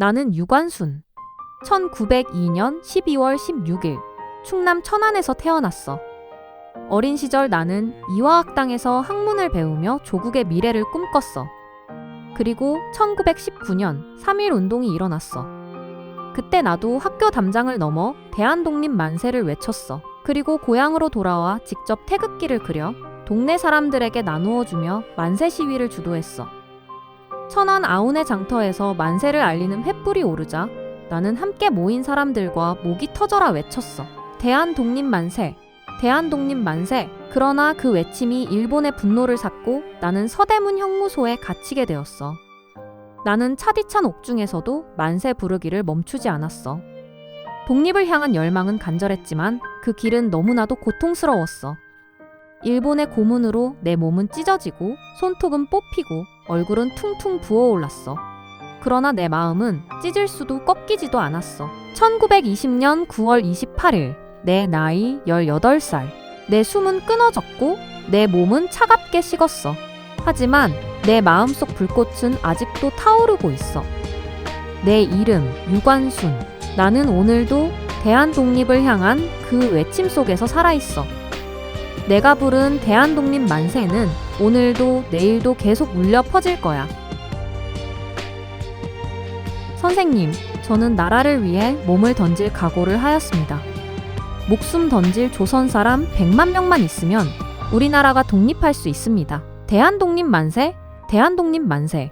나는 유관순. 1902년 12월 16일 충남 천안에서 태어났어. 어린 시절 나는 이화학당에서 학문을 배우며 조국의 미래를 꿈꿨어. 그리고 1919년 3.1 운동이 일어났어. 그때 나도 학교 담장을 넘어 대한독립 만세를 외쳤어. 그리고 고향으로 돌아와 직접 태극기를 그려 동네 사람들에게 나누어 주며 만세 시위를 주도했어. 천안 아운의 장터에서 만세를 알리는 횃불이 오르자 나는 함께 모인 사람들과 목이 터져라 외쳤어. 대한 독립 만세. 대한 독립 만세. 그러나 그 외침이 일본의 분노를 샀고 나는 서대문 형무소에 갇히게 되었어. 나는 차디찬 옥중에서도 만세 부르기를 멈추지 않았어. 독립을 향한 열망은 간절했지만 그 길은 너무나도 고통스러웠어. 일본의 고문으로 내 몸은 찢어지고 손톱은 뽑히고 얼굴은 퉁퉁 부어올랐어. 그러나 내 마음은 찢을 수도 꺾이지도 않았어. 1920년 9월 28일, 내 나이 18살. 내 숨은 끊어졌고, 내 몸은 차갑게 식었어. 하지만 내 마음속 불꽃은 아직도 타오르고 있어. 내 이름, 유관순. 나는 오늘도 대한 독립을 향한 그 외침 속에서 살아있어. 내가 부른 대한독립 만세는 오늘도 내일도 계속 울려 퍼질 거야. 선생님, 저는 나라를 위해 몸을 던질 각오를 하였습니다. 목숨 던질 조선 사람 100만 명만 있으면 우리나라가 독립할 수 있습니다. 대한독립 만세, 대한독립 만세.